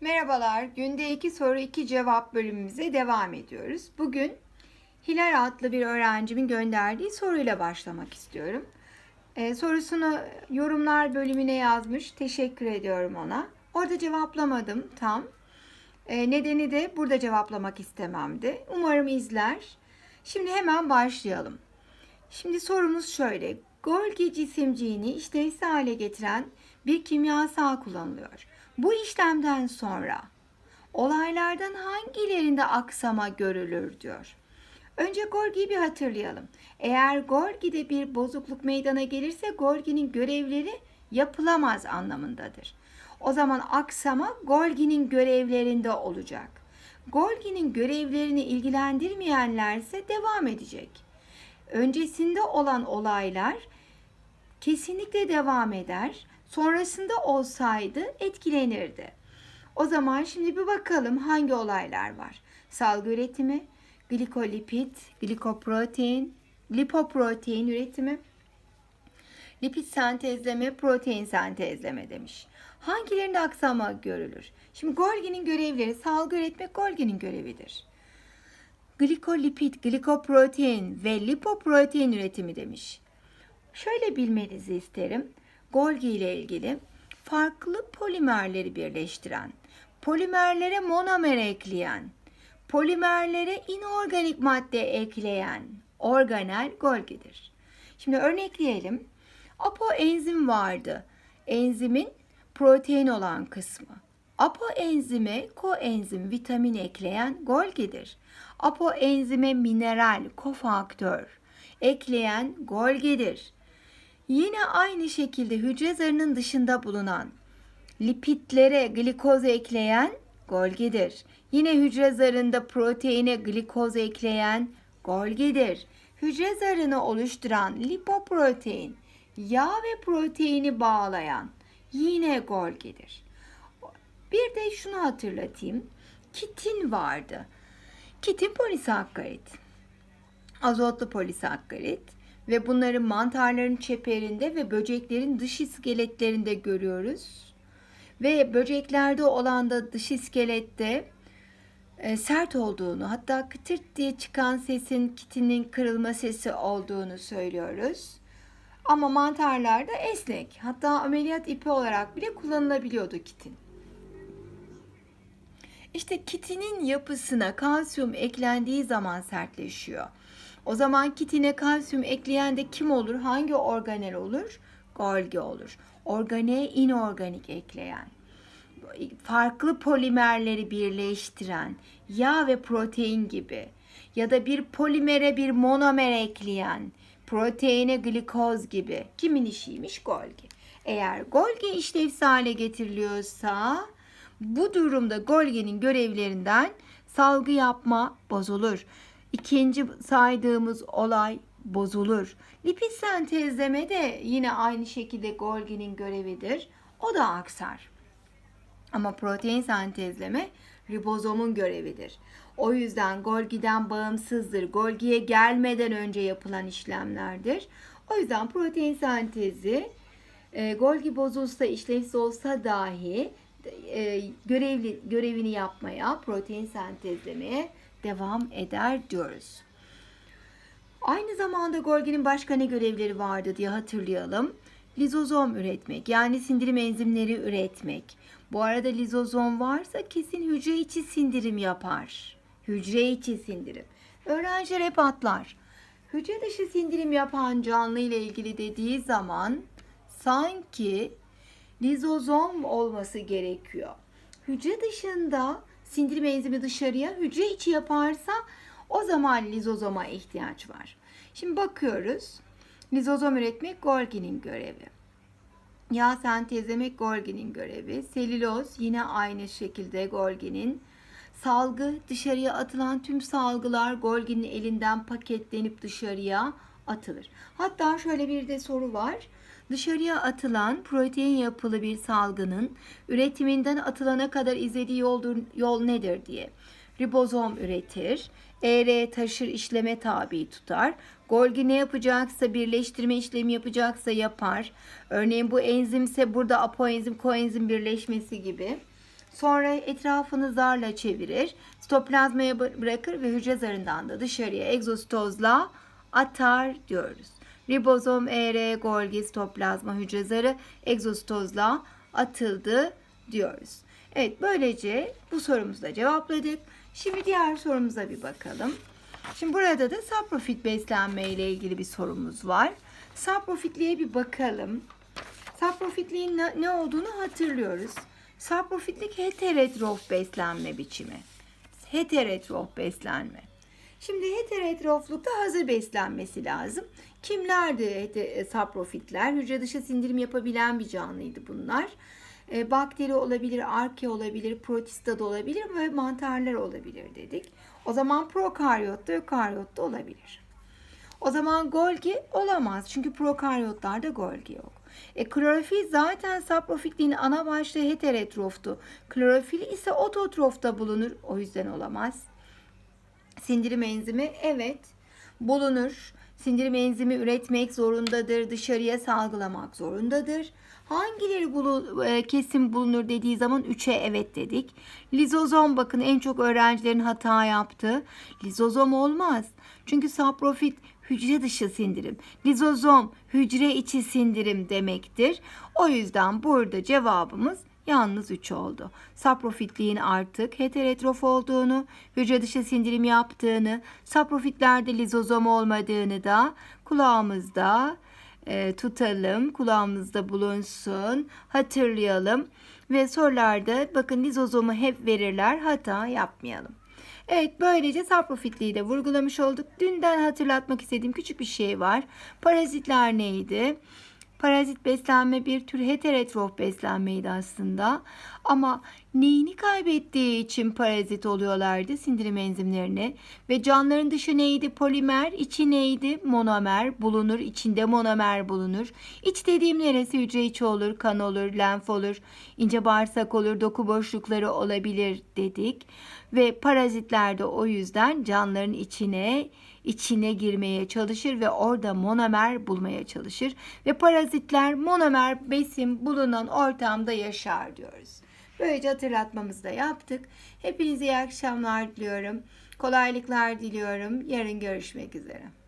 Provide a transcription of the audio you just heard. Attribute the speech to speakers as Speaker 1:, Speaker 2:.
Speaker 1: Merhabalar. Günde 2 soru 2 cevap bölümümüze devam ediyoruz. Bugün Hilal adlı bir öğrencimin gönderdiği soruyla başlamak istiyorum. Ee, sorusunu yorumlar bölümüne yazmış. Teşekkür ediyorum ona. Orada cevaplamadım tam. Ee, nedeni de burada cevaplamak istememdi. Umarım izler. Şimdi hemen başlayalım. Şimdi sorumuz şöyle. Golgi cisimciğini işlevsel hale getiren bir kimyasal kullanılıyor. Bu işlemden sonra olaylardan hangilerinde aksama görülür diyor. Önce Golgi'yi bir hatırlayalım. Eğer Golgi'de bir bozukluk meydana gelirse Golgi'nin görevleri yapılamaz anlamındadır. O zaman aksama Golgi'nin görevlerinde olacak. Golgi'nin görevlerini ilgilendirmeyenlerse devam edecek. Öncesinde olan olaylar kesinlikle devam eder. Sonrasında olsaydı etkilenirdi. O zaman şimdi bir bakalım hangi olaylar var. Salgı üretimi, glikolipid, glikoprotein, lipoprotein üretimi, lipid sentezleme, protein sentezleme demiş. Hangilerinde aksama görülür? Şimdi Golgi'nin görevleri salgı üretmek Golgi'nin görevidir. Glikolipid, glikoprotein ve lipoprotein üretimi demiş. Şöyle bilmenizi isterim. Golgi ile ilgili farklı polimerleri birleştiren, polimerlere monomer ekleyen, polimerlere inorganik madde ekleyen organel Golgi'dir. Şimdi örnekleyelim. Apoenzim vardı. Enzimin protein olan kısmı. Apoenzime koenzim vitamin ekleyen Golgi'dir. Apoenzime mineral kofaktör ekleyen Golgi'dir. Yine aynı şekilde hücre zarının dışında bulunan lipidlere glikoz ekleyen Golgi'dir. Yine hücre zarında proteine glikoz ekleyen Golgi'dir. Hücre zarını oluşturan lipoprotein, yağ ve proteini bağlayan yine Golgi'dir. Bir de şunu hatırlatayım. Kitin vardı. Kitin polisakkarit. Azotlu polisakkarit ve bunları mantarların çeperinde ve böceklerin dış iskeletlerinde görüyoruz. Ve böceklerde olan da dış iskelette e, sert olduğunu hatta kıtırt diye çıkan sesin kitinin kırılma sesi olduğunu söylüyoruz. Ama mantarlarda esnek hatta ameliyat ipi olarak bile kullanılabiliyordu kitin. İşte kitinin yapısına kalsiyum eklendiği zaman sertleşiyor. O zaman kitine kalsiyum ekleyen de kim olur? Hangi organel olur? Golgi olur. Organeye inorganik ekleyen. Farklı polimerleri birleştiren, yağ ve protein gibi ya da bir polimere bir monomer ekleyen, proteine glikoz gibi kimin işiymiş Golgi. Eğer Golgi işlevsel hale getiriliyorsa bu durumda Golgi'nin görevlerinden salgı yapma bozulur. İkinci saydığımız olay bozulur. Lipid sentezleme de yine aynı şekilde Golgi'nin görevidir. O da aksar. Ama protein sentezleme ribozomun görevidir. O yüzden Golgi'den bağımsızdır. Golgi'ye gelmeden önce yapılan işlemlerdir. O yüzden protein sentezi e, Golgi bozulsa, işlevsiz olsa dahi e, görevli görevini yapmaya, protein sentezlemeye devam eder diyoruz. Aynı zamanda Golgi'nin başka ne görevleri vardı diye hatırlayalım. Lizozom üretmek yani sindirim enzimleri üretmek. Bu arada lizozom varsa kesin hücre içi sindirim yapar. Hücre içi sindirim. Öğrenciler hep atlar. Hücre dışı sindirim yapan canlı ile ilgili dediği zaman sanki lizozom olması gerekiyor. Hücre dışında sindirim enzimi dışarıya, hücre içi yaparsa o zaman lizozoma ihtiyaç var. Şimdi bakıyoruz. Lizozom üretmek Golgi'nin görevi. Yağ sentezlemek Golgi'nin görevi. Selüloz yine aynı şekilde Golgi'nin. Salgı dışarıya atılan tüm salgılar Golgi'nin elinden paketlenip dışarıya atılır. Hatta şöyle bir de soru var. Dışarıya atılan protein yapılı bir salgının üretiminden atılana kadar izlediği yol, yol nedir diye. Ribozom üretir, ER taşır işleme tabi tutar. Golgi ne yapacaksa birleştirme işlemi yapacaksa yapar. Örneğin bu enzimse burada apoenzim koenzim birleşmesi gibi. Sonra etrafını zarla çevirir. Sitoplazmaya bı- bırakır ve hücre zarından da dışarıya egzositozla atar diyoruz. Ribozom, ER, Golgi, sitoplazma, hücre zarı egzositozla atıldı diyoruz. Evet böylece bu sorumuzu da cevapladık. Şimdi diğer sorumuza bir bakalım. Şimdi burada da saprofit beslenme ile ilgili bir sorumuz var. Saprofitliğe bir bakalım. Saprofitliğin ne olduğunu hatırlıyoruz. Saprofitlik heterotrof beslenme biçimi. Heterotrof beslenme. Şimdi heterotroflukta hazır beslenmesi lazım. Kimlerdi hete- saprofitler? Hücre dışı sindirim yapabilen bir canlıydı bunlar. E, bakteri olabilir, arke olabilir, protista da olabilir ve mantarlar olabilir dedik. O zaman prokaryotta, ökaryotta olabilir. O zaman Golgi olamaz. Çünkü prokaryotlarda Golgi yok. E, klorofil zaten saprofitliğin ana başlığı heterotroftu. Klorofil ise ototrofta bulunur. O yüzden olamaz. Sindirim enzimi evet bulunur. Sindirim enzimi üretmek zorundadır. Dışarıya salgılamak zorundadır. Hangileri bulu, e, kesin bulunur dediği zaman 3'e evet dedik. Lizozom bakın en çok öğrencilerin hata yaptığı. Lizozom olmaz. Çünkü saprofit hücre dışı sindirim. Lizozom hücre içi sindirim demektir. O yüzden burada cevabımız yalnız 3 oldu. Saprofitliğin artık heterotrof olduğunu, hücre dışı sindirim yaptığını, saprofitlerde lizozom olmadığını da kulağımızda e, tutalım, kulağımızda bulunsun, hatırlayalım ve sorularda bakın lizozomu hep verirler, hata yapmayalım. Evet böylece saprofitliği de vurgulamış olduk. Dünden hatırlatmak istediğim küçük bir şey var. Parazitler neydi? Parazit beslenme bir tür heterotrof beslenmeydi aslında. Ama neyini kaybettiği için parazit oluyorlardı sindirim enzimlerini. Ve canlıların dışı neydi? Polimer, içi neydi? Monomer bulunur. içinde monomer bulunur. İç dediğim neresi? Hücre içi olur, kan olur, lenf olur, ince bağırsak olur, doku boşlukları olabilir dedik. Ve parazitler de o yüzden canlıların içine içine girmeye çalışır ve orada monomer bulmaya çalışır ve parazitler monomer besin bulunan ortamda yaşar diyoruz. Böylece hatırlatmamızı da yaptık. Hepinize iyi akşamlar diliyorum. Kolaylıklar diliyorum. Yarın görüşmek üzere.